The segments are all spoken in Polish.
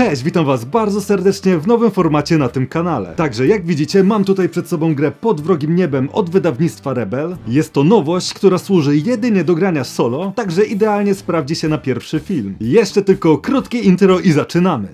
Cześć, witam was bardzo serdecznie w nowym formacie na tym kanale. Także jak widzicie, mam tutaj przed sobą grę Pod wrogim niebem od wydawnictwa Rebel. Jest to nowość, która służy jedynie do grania solo, także idealnie sprawdzi się na pierwszy film. Jeszcze tylko krótkie intro i zaczynamy.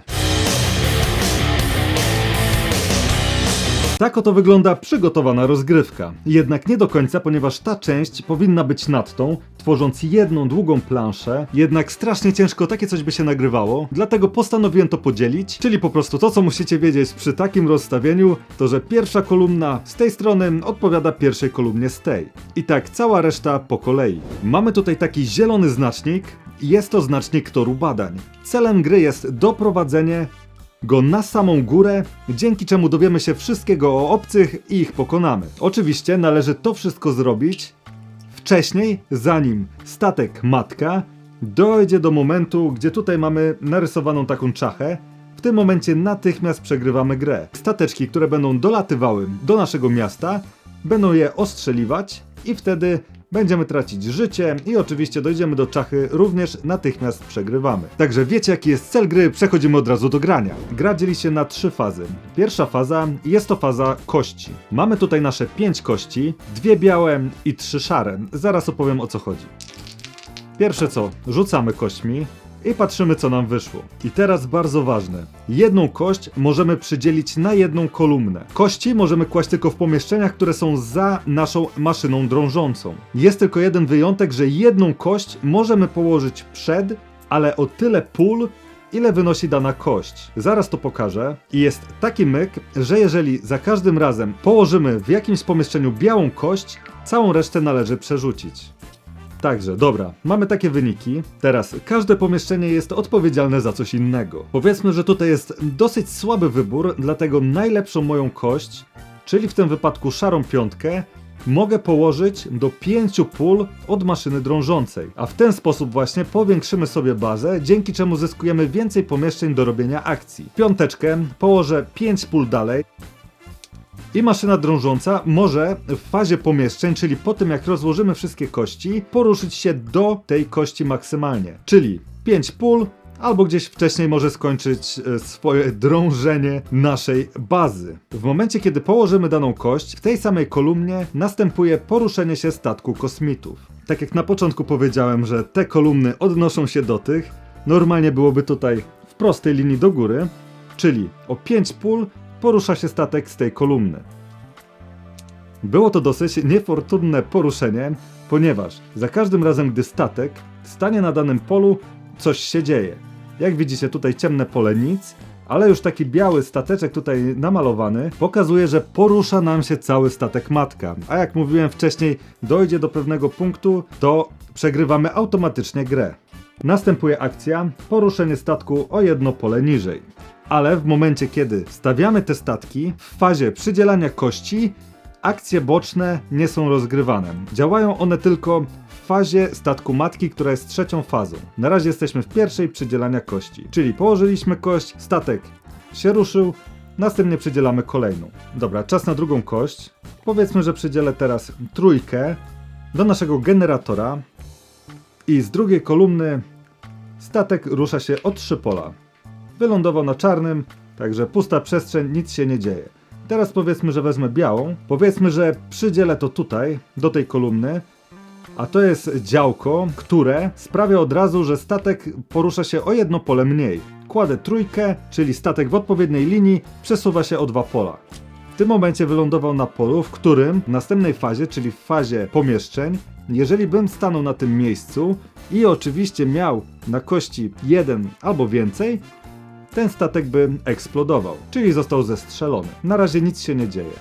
Tak oto wygląda przygotowana rozgrywka. Jednak nie do końca, ponieważ ta część powinna być nad tą, tworząc jedną długą planszę. Jednak strasznie ciężko takie coś by się nagrywało, dlatego postanowiłem to podzielić. Czyli po prostu to, co musicie wiedzieć przy takim rozstawieniu, to że pierwsza kolumna z tej strony odpowiada pierwszej kolumnie z tej. I tak cała reszta po kolei. Mamy tutaj taki zielony znacznik. Jest to znacznik toru badań. Celem gry jest doprowadzenie go na samą górę, dzięki czemu dowiemy się wszystkiego o obcych i ich pokonamy. Oczywiście należy to wszystko zrobić wcześniej, zanim statek matka dojdzie do momentu, gdzie tutaj mamy narysowaną taką czachę. W tym momencie natychmiast przegrywamy grę. Stateczki, które będą dolatywały do naszego miasta, będą je ostrzeliwać i wtedy będziemy tracić życie i oczywiście dojdziemy do czachy, również natychmiast przegrywamy. Także wiecie jaki jest cel gry, przechodzimy od razu do grania. Gra dzieli się na trzy fazy. Pierwsza faza jest to faza kości. Mamy tutaj nasze pięć kości, dwie białe i trzy szare. Zaraz opowiem o co chodzi. Pierwsze co, rzucamy kośćmi i patrzymy co nam wyszło. I teraz bardzo ważne. Jedną kość możemy przydzielić na jedną kolumnę. Kości możemy kłaść tylko w pomieszczeniach, które są za naszą maszyną drążącą. Jest tylko jeden wyjątek, że jedną kość możemy położyć przed, ale o tyle pól, ile wynosi dana kość. Zaraz to pokażę. I jest taki myk, że jeżeli za każdym razem położymy w jakimś pomieszczeniu białą kość, całą resztę należy przerzucić. Także, dobra, mamy takie wyniki. Teraz każde pomieszczenie jest odpowiedzialne za coś innego. Powiedzmy, że tutaj jest dosyć słaby wybór, dlatego najlepszą moją kość, czyli w tym wypadku szarą piątkę, mogę położyć do pięciu pól od maszyny drążącej. A w ten sposób właśnie powiększymy sobie bazę, dzięki czemu zyskujemy więcej pomieszczeń do robienia akcji. Piąteczkę położę 5 pól dalej, i maszyna drążąca może w fazie pomieszczeń, czyli po tym jak rozłożymy wszystkie kości, poruszyć się do tej kości maksymalnie. Czyli 5 pól, albo gdzieś wcześniej może skończyć e, swoje drążenie naszej bazy. W momencie, kiedy położymy daną kość, w tej samej kolumnie następuje poruszenie się statku kosmitów. Tak jak na początku powiedziałem, że te kolumny odnoszą się do tych, normalnie byłoby tutaj w prostej linii do góry, czyli o 5 pól porusza się statek z tej kolumny. Było to dosyć niefortunne poruszenie, ponieważ za każdym razem, gdy statek stanie na danym polu, coś się dzieje. Jak widzicie, tutaj ciemne pole nic, ale już taki biały stateczek tutaj namalowany pokazuje, że porusza nam się cały statek matka. A jak mówiłem wcześniej, dojdzie do pewnego punktu, to przegrywamy automatycznie grę. Następuje akcja poruszenie statku o jedno pole niżej. Ale w momencie, kiedy stawiamy te statki, w fazie przydzielania kości, akcje boczne nie są rozgrywane. Działają one tylko w fazie statku matki, która jest trzecią fazą. Na razie jesteśmy w pierwszej przydzielania kości, czyli położyliśmy kość, statek się ruszył, następnie przydzielamy kolejną. Dobra, czas na drugą kość. Powiedzmy, że przydzielę teraz trójkę do naszego generatora i z drugiej kolumny statek rusza się o trzy pola. Wylądował na czarnym, także pusta przestrzeń, nic się nie dzieje. Teraz powiedzmy, że wezmę białą. Powiedzmy, że przydzielę to tutaj, do tej kolumny. A to jest działko, które sprawia od razu, że statek porusza się o jedno pole mniej. Kładę trójkę, czyli statek w odpowiedniej linii przesuwa się o dwa pola. W tym momencie wylądował na polu, w którym w następnej fazie, czyli w fazie pomieszczeń, jeżeli bym stanął na tym miejscu i oczywiście miał na kości jeden albo więcej, ten statek by eksplodował, czyli został zestrzelony. Na razie nic się nie dzieje.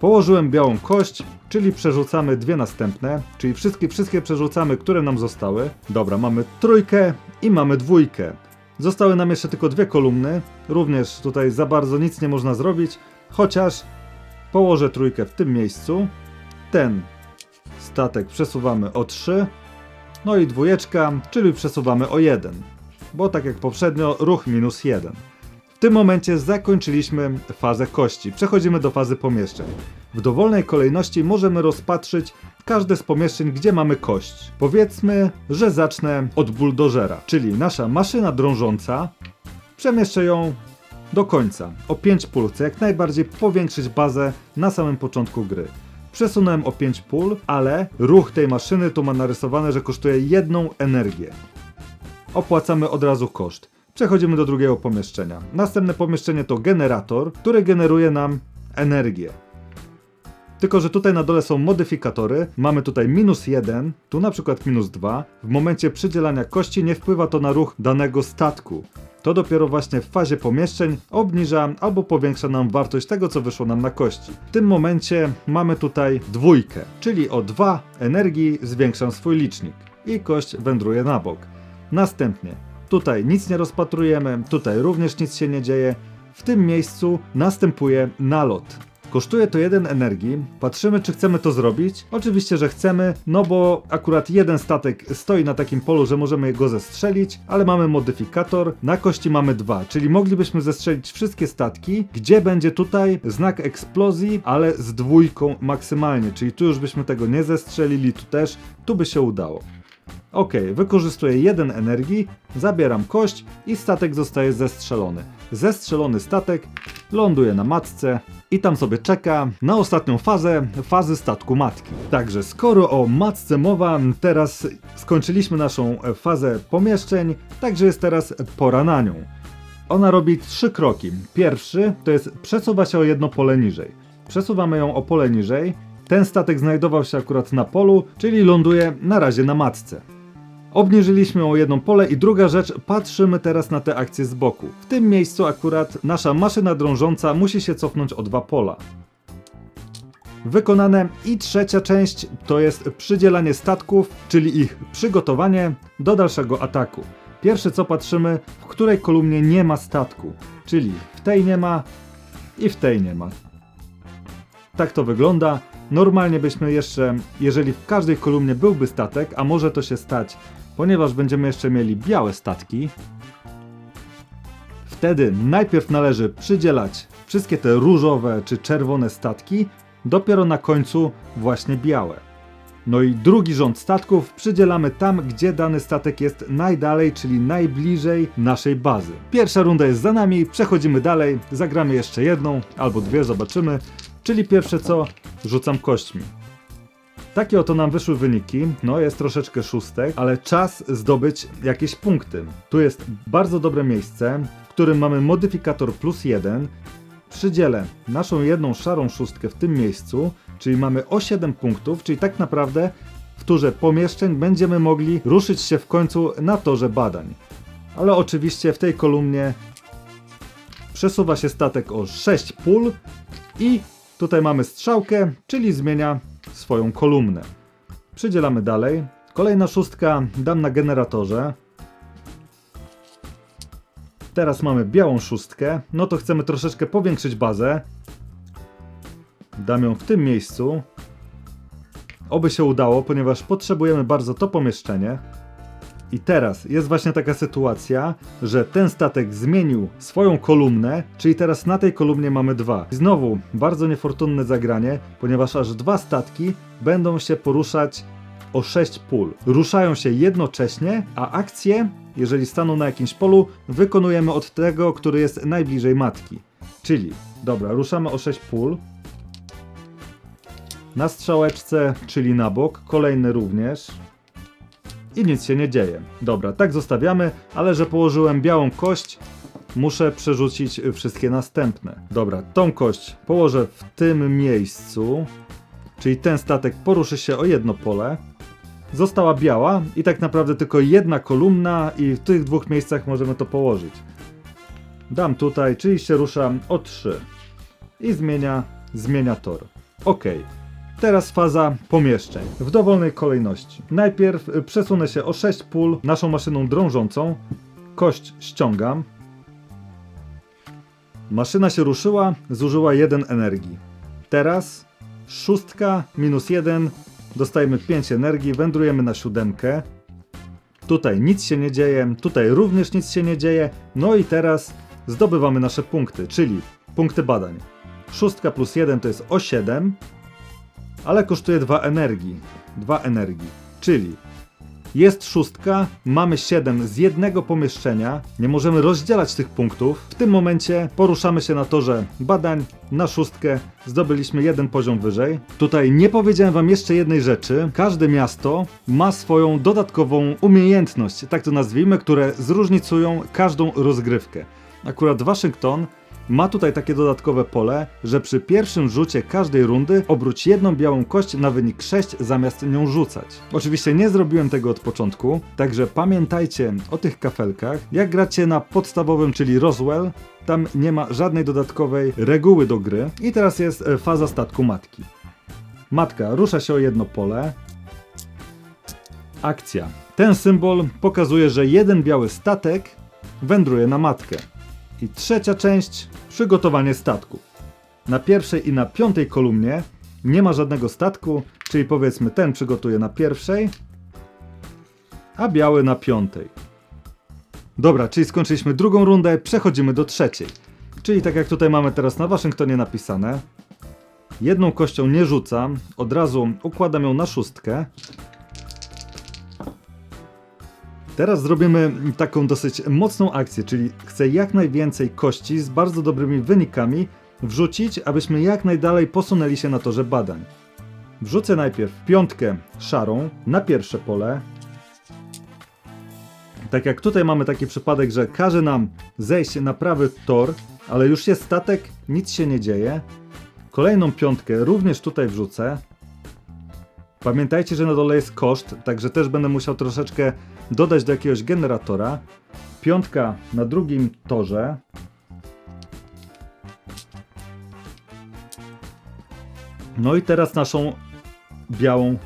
Położyłem białą kość, czyli przerzucamy dwie następne, czyli wszystkie, wszystkie przerzucamy, które nam zostały. Dobra, mamy trójkę i mamy dwójkę. Zostały nam jeszcze tylko dwie kolumny, również tutaj za bardzo nic nie można zrobić, chociaż położę trójkę w tym miejscu. Ten statek przesuwamy o 3, no i dwójeczka, czyli przesuwamy o 1 bo tak jak poprzednio, ruch minus 1. W tym momencie zakończyliśmy fazę kości. Przechodzimy do fazy pomieszczeń. W dowolnej kolejności możemy rozpatrzyć każde z pomieszczeń, gdzie mamy kość. Powiedzmy, że zacznę od buldożera, czyli nasza maszyna drążąca Przemieszczę ją do końca, o 5 pól. Chcę jak najbardziej powiększyć bazę na samym początku gry. Przesunąłem o 5 pól, ale ruch tej maszyny tu ma narysowane, że kosztuje jedną energię. Opłacamy od razu koszt. Przechodzimy do drugiego pomieszczenia. Następne pomieszczenie to generator, który generuje nam energię. Tylko, że tutaj na dole są modyfikatory. Mamy tutaj minus 1, tu na przykład minus 2. W momencie przydzielania kości nie wpływa to na ruch danego statku. To dopiero właśnie w fazie pomieszczeń obniża albo powiększa nam wartość tego, co wyszło nam na kości. W tym momencie mamy tutaj dwójkę, czyli o 2 energii zwiększam swój licznik i kość wędruje na bok. Następnie tutaj nic nie rozpatrujemy, tutaj również nic się nie dzieje. W tym miejscu następuje nalot. Kosztuje to jeden energii. Patrzymy, czy chcemy to zrobić. Oczywiście, że chcemy, no bo akurat jeden statek stoi na takim polu, że możemy go zestrzelić, ale mamy modyfikator. Na kości mamy dwa, czyli moglibyśmy zestrzelić wszystkie statki, gdzie będzie tutaj znak eksplozji, ale z dwójką maksymalnie, czyli tu już byśmy tego nie zestrzelili, tu też, tu by się udało. Ok, wykorzystuję jeden energii, zabieram kość i statek zostaje zestrzelony. Zestrzelony statek ląduje na matce i tam sobie czeka na ostatnią fazę, fazy statku matki. Także skoro o matce mowa, teraz skończyliśmy naszą fazę pomieszczeń, także jest teraz pora na nią. Ona robi trzy kroki. Pierwszy to jest przesuwa się o jedno pole niżej. Przesuwamy ją o pole niżej. Ten statek znajdował się akurat na polu, czyli ląduje na razie na matce. Obniżyliśmy o jedno pole i druga rzecz, patrzymy teraz na te akcje z boku. W tym miejscu akurat nasza maszyna drążąca musi się cofnąć o dwa pola. Wykonane i trzecia część to jest przydzielanie statków, czyli ich przygotowanie do dalszego ataku. Pierwsze co patrzymy, w której kolumnie nie ma statku, czyli w tej nie ma i w tej nie ma. Tak to wygląda. Normalnie byśmy jeszcze, jeżeli w każdej kolumnie byłby statek, a może to się stać, ponieważ będziemy jeszcze mieli białe statki, wtedy najpierw należy przydzielać wszystkie te różowe czy czerwone statki, dopiero na końcu właśnie białe. No i drugi rząd statków przydzielamy tam, gdzie dany statek jest najdalej, czyli najbliżej naszej bazy. Pierwsza runda jest za nami, przechodzimy dalej, zagramy jeszcze jedną albo dwie, zobaczymy. Czyli pierwsze co, rzucam kośćmi. Takie oto nam wyszły wyniki, no jest troszeczkę szóstek, ale czas zdobyć jakieś punkty. Tu jest bardzo dobre miejsce, w którym mamy modyfikator plus jeden. Przydzielę naszą jedną szarą szóstkę w tym miejscu, czyli mamy o 7 punktów, czyli tak naprawdę w turze pomieszczeń będziemy mogli ruszyć się w końcu na torze badań. Ale oczywiście w tej kolumnie przesuwa się statek o 6 pól i tutaj mamy strzałkę, czyli zmienia swoją kolumnę. Przydzielamy dalej. Kolejna szóstka dam na generatorze. Teraz mamy białą szóstkę. No to chcemy troszeczkę powiększyć bazę. Dam ją w tym miejscu. Oby się udało, ponieważ potrzebujemy bardzo to pomieszczenie. I teraz jest właśnie taka sytuacja, że ten statek zmienił swoją kolumnę, czyli teraz na tej kolumnie mamy dwa. I znowu bardzo niefortunne zagranie, ponieważ aż dwa statki będą się poruszać o 6 pól. Ruszają się jednocześnie, a akcje, jeżeli staną na jakimś polu, wykonujemy od tego, który jest najbliżej matki. Czyli, dobra, ruszamy o 6 pól. Na strzałeczce, czyli na bok, kolejny również i nic się nie dzieje. Dobra, tak zostawiamy, ale że położyłem białą kość, muszę przerzucić wszystkie następne. Dobra, tą kość położę w tym miejscu, czyli ten statek poruszy się o jedno pole. Została biała i tak naprawdę tylko jedna kolumna i w tych dwóch miejscach możemy to położyć. Dam tutaj, czyli się rusza o 3 i zmienia, zmienia tor. OK. Teraz faza pomieszczeń w dowolnej kolejności. Najpierw y, przesunę się o 6 pól naszą maszyną drążącą. Kość ściągam. Maszyna się ruszyła, zużyła 1 energii. Teraz szóstka minus 1, dostajemy 5 energii, wędrujemy na siódemkę. Tutaj nic się nie dzieje, tutaj również nic się nie dzieje. No i teraz zdobywamy nasze punkty, czyli punkty badań. Szóstka plus 1 to jest o 7, ale kosztuje 2 energii. 2 energii. Czyli Jest szóstka, mamy 7 z jednego pomieszczenia, nie możemy rozdzielać tych punktów. W tym momencie poruszamy się na torze badań, na szóstkę zdobyliśmy jeden poziom wyżej. Tutaj nie powiedziałem wam jeszcze jednej rzeczy. Każde miasto ma swoją dodatkową umiejętność, tak to nazwijmy, które zróżnicują każdą rozgrywkę. Akurat Waszyngton ma tutaj takie dodatkowe pole, że przy pierwszym rzucie każdej rundy obróć jedną białą kość na wynik 6 zamiast nią rzucać. Oczywiście nie zrobiłem tego od początku, także pamiętajcie o tych kafelkach. Jak gracie na podstawowym, czyli Roswell, tam nie ma żadnej dodatkowej reguły do gry. I teraz jest e, faza statku matki. Matka rusza się o jedno pole. Akcja. Ten symbol pokazuje, że jeden biały statek wędruje na matkę. I trzecia część przygotowanie statku. Na pierwszej i na piątej kolumnie nie ma żadnego statku, czyli powiedzmy ten przygotuje na pierwszej, a biały na piątej. Dobra, czyli skończyliśmy drugą rundę, przechodzimy do trzeciej. Czyli tak jak tutaj mamy teraz na Waszyngtonie napisane, jedną kością nie rzucam, od razu układam ją na szóstkę. Teraz zrobimy taką dosyć mocną akcję, czyli chcę jak najwięcej kości z bardzo dobrymi wynikami wrzucić, abyśmy jak najdalej posunęli się na torze badań. Wrzucę najpierw piątkę szarą na pierwsze pole. Tak jak tutaj mamy taki przypadek, że każe nam zejść na prawy tor, ale już jest statek, nic się nie dzieje. Kolejną piątkę również tutaj wrzucę. Pamiętajcie, że na dole jest koszt, także też będę musiał troszeczkę dodać do jakiegoś generatora. Piątka na drugim torze. No i teraz naszą białą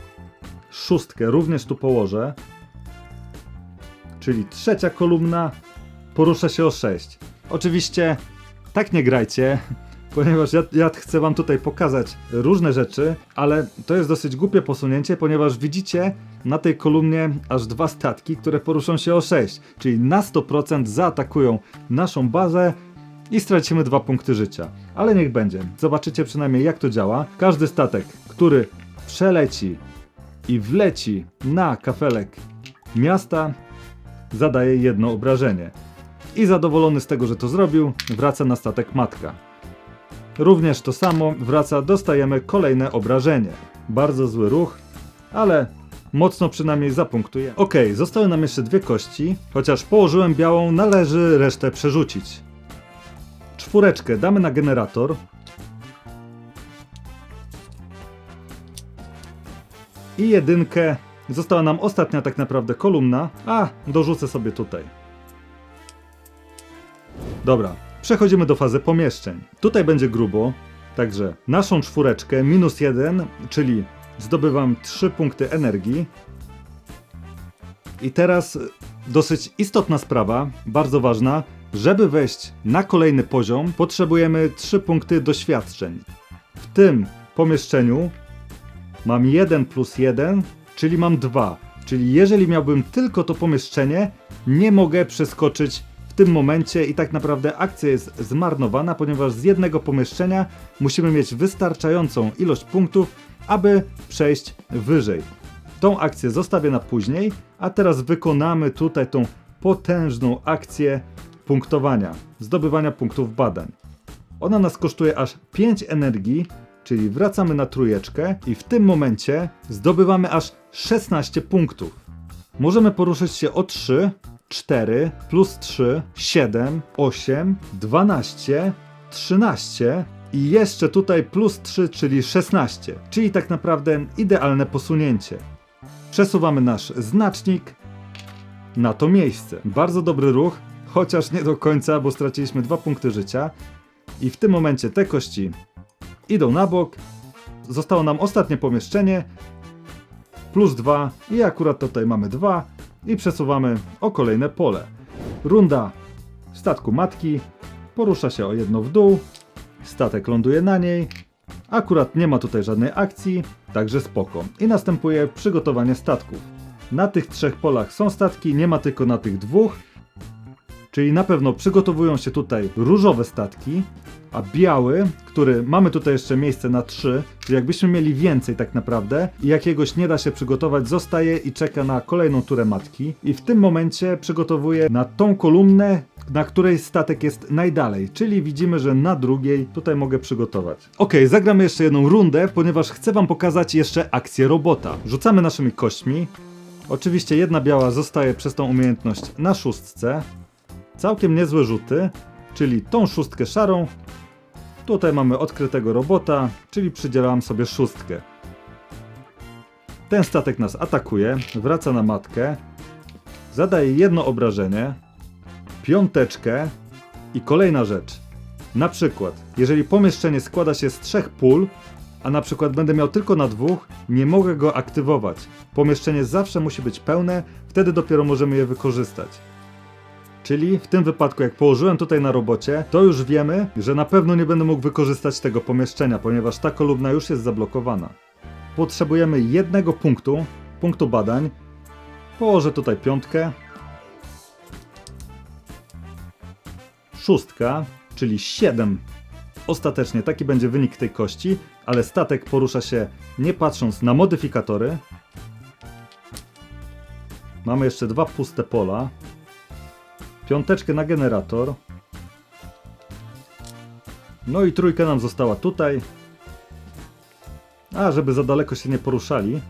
szóstkę również tu położę. Czyli trzecia kolumna porusza się o 6. Oczywiście tak nie grajcie, ponieważ ja, ja chcę wam tutaj pokazać różne rzeczy, ale to jest dosyć głupie posunięcie, ponieważ widzicie na tej kolumnie aż dwa statki, które poruszą się o 6, czyli na 100% zaatakują naszą bazę i stracimy dwa punkty życia. Ale niech będzie. Zobaczycie przynajmniej jak to działa. Każdy statek, który przeleci i wleci na kafelek miasta, zadaje jedno obrażenie. I zadowolony z tego, że to zrobił, wraca na statek matka. Również to samo wraca, dostajemy kolejne obrażenie. Bardzo zły ruch, ale mocno przynajmniej zapunktuje. Ok, zostały nam jeszcze dwie kości, chociaż położyłem białą, należy resztę przerzucić. Czwóreczkę damy na generator. I jedynkę. Została nam ostatnia tak naprawdę kolumna. A, dorzucę sobie tutaj. Dobra, przechodzimy do fazy pomieszczeń. Tutaj będzie grubo, także naszą czwóreczkę minus jeden, czyli zdobywam 3 punkty energii. I teraz dosyć istotna sprawa, bardzo ważna. Żeby wejść na kolejny poziom, potrzebujemy 3 punkty doświadczeń. W tym pomieszczeniu mam 1 plus 1, czyli mam 2. Czyli jeżeli miałbym tylko to pomieszczenie, nie mogę przeskoczyć w tym momencie i tak naprawdę akcja jest zmarnowana, ponieważ z jednego pomieszczenia musimy mieć wystarczającą ilość punktów, aby przejść wyżej. Tą akcję zostawię na później, a teraz wykonamy tutaj tą potężną akcję punktowania, zdobywania punktów badań. Ona nas kosztuje aż 5 energii, czyli wracamy na trójeczkę i w tym momencie zdobywamy aż 16 punktów. Możemy poruszyć się o 3, 4, plus 3, 7, 8, 12, 13 i jeszcze tutaj plus 3, czyli 16, czyli tak naprawdę idealne posunięcie. Przesuwamy nasz znacznik na to miejsce. Bardzo dobry ruch, chociaż nie do końca, bo straciliśmy dwa punkty życia. I w tym momencie te kości idą na bok. Zostało nam ostatnie pomieszczenie. Plus 2 i akurat tutaj mamy 2 i przesuwamy o kolejne pole. Runda statku matki porusza się o jedno w dół. Statek ląduje na niej. Akurat nie ma tutaj żadnej akcji, także spoko. I następuje przygotowanie statków. Na tych trzech polach są statki, nie ma tylko na tych dwóch. czyli na pewno przygotowują się tutaj różowe statki, a biały, który mamy tutaj jeszcze miejsce na 3, czyli jakbyśmy mieli więcej tak naprawdę i jakiegoś nie da się przygotować, zostaje i czeka na kolejną turę matki i w tym momencie przygotowuje na tą kolumnę, na której statek jest najdalej, czyli widzimy, że na drugiej tutaj mogę przygotować. Ok, zagramy jeszcze jedną rundę, ponieważ chcę wam pokazać jeszcze akcję robota. Rzucamy naszymi kośćmi. Oczywiście jedna biała zostaje przez tą umiejętność na szóstce. Całkiem niezłe rzuty, czyli tą szóstkę szarą. Tutaj mamy odkrytego robota, czyli przydzielam sobie szóstkę. Ten statek nas atakuje, wraca na matkę, zadaje jedno obrażenie, piąteczkę i kolejna rzecz. Na przykład, jeżeli pomieszczenie składa się z trzech pól, a na przykład będę miał tylko na dwóch, nie mogę go aktywować. Pomieszczenie zawsze musi być pełne, wtedy dopiero możemy je wykorzystać. Czyli w tym wypadku, jak położyłem tutaj na robocie, to już wiemy, że na pewno nie będę mógł wykorzystać tego pomieszczenia, ponieważ ta kolumna już jest zablokowana. Potrzebujemy jednego punktu, punktu badań. Położę tutaj piątkę. Szóstka, czyli 7. Ostatecznie taki będzie wynik tej kości, ale statek porusza się nie patrząc na modyfikatory. Mamy jeszcze dwa puste pola. Piąteczkę na generator. No i trójka nam została tutaj. A, żeby za daleko się nie poruszali.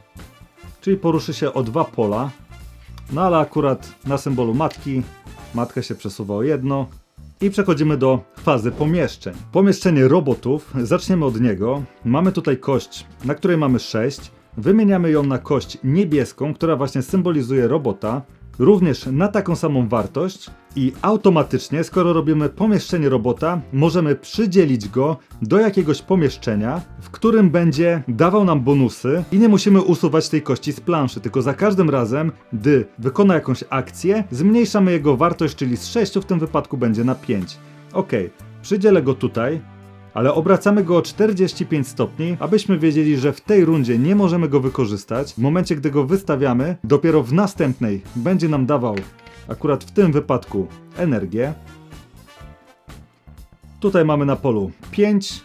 Czyli poruszy się o dwa pola. No ale akurat na symbolu matki matka się przesuwa o jedno. I przechodzimy do fazy pomieszczeń. Pomieszczenie robotów, zaczniemy od niego. Mamy tutaj kość, na której mamy 6. Wymieniamy ją na kość niebieską, która właśnie symbolizuje robota. Również na taką samą wartość i automatycznie, skoro robimy pomieszczenie robota, możemy przydzielić go do jakiegoś pomieszczenia, w którym będzie dawał nam bonusy i nie musimy usuwać tej kości z planszy, tylko za każdym razem, gdy wykona jakąś akcję, zmniejszamy jego wartość, czyli z 6 w tym wypadku będzie na 5. Ok, przydzielę go tutaj, ale obracamy go o 45 stopni, abyśmy wiedzieli, że w tej rundzie nie możemy go wykorzystać. W momencie, gdy go wystawiamy, dopiero w następnej będzie nam dawał, akurat w tym wypadku, energię. Tutaj mamy na polu 5,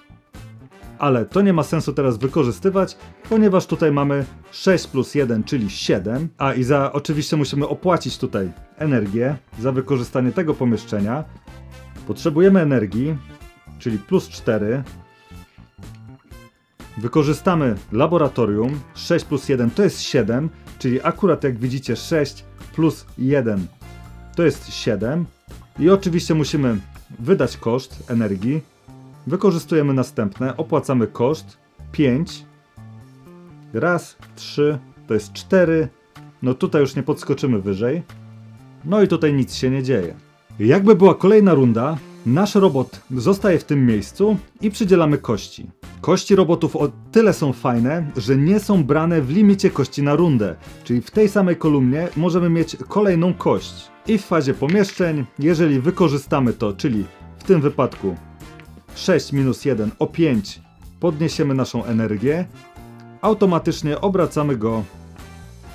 ale to nie ma sensu teraz wykorzystywać, ponieważ tutaj mamy 6 plus 1, czyli 7, a i za oczywiście musimy opłacić tutaj energię za wykorzystanie tego pomieszczenia. Potrzebujemy energii, czyli plus 4. Wykorzystamy laboratorium. 6 plus 1 to jest 7, czyli akurat jak widzicie 6 plus 1 to jest 7. I oczywiście musimy wydać koszt energii. Wykorzystujemy następne, opłacamy koszt 5. Raz, 3, to jest 4. No tutaj już nie podskoczymy wyżej. No i tutaj nic się nie dzieje. Jakby była kolejna runda, nasz robot zostaje w tym miejscu i przydzielamy kości. Kości robotów o tyle są fajne, że nie są brane w limicie kości na rundę, czyli w tej samej kolumnie możemy mieć kolejną kość. I w fazie pomieszczeń, jeżeli wykorzystamy to, czyli w tym wypadku 6 minus 1 o 5 podniesiemy naszą energię, automatycznie obracamy go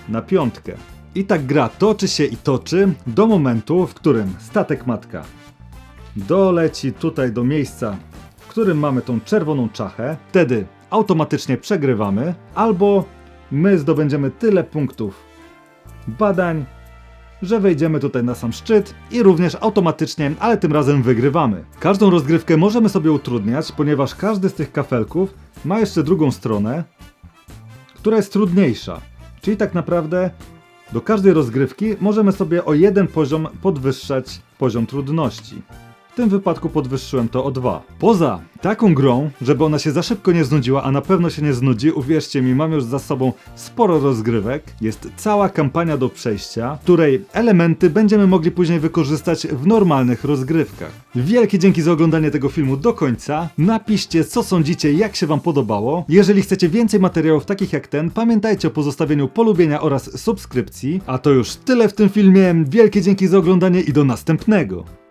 na piątkę. I tak gra toczy się i toczy do momentu, w którym statek matka doleci tutaj do miejsca, w którym mamy tą czerwoną czachę. Wtedy automatycznie przegrywamy, albo my zdobędziemy tyle punktów badań, że wejdziemy tutaj na sam szczyt i również automatycznie, ale tym razem wygrywamy. Każdą rozgrywkę możemy sobie utrudniać, ponieważ każdy z tych kafelków ma jeszcze drugą stronę, która jest trudniejsza. Czyli tak naprawdę do każdej rozgrywki możemy sobie o jeden poziom podwyższać poziom trudności. W tym wypadku podwyższyłem to o 2. Poza taką grą, żeby ona się za szybko nie znudziła, a na pewno się nie znudzi, uwierzcie mi, mam już za sobą sporo rozgrywek. Jest cała kampania do przejścia, której elementy będziemy mogli później wykorzystać w normalnych rozgrywkach. Wielkie dzięki za oglądanie tego filmu do końca. Napiszcie, co sądzicie, jak się wam podobało. Jeżeli chcecie więcej materiałów takich jak ten, pamiętajcie o pozostawieniu polubienia oraz subskrypcji. A to już tyle w tym filmie. Wielkie dzięki za oglądanie i do następnego.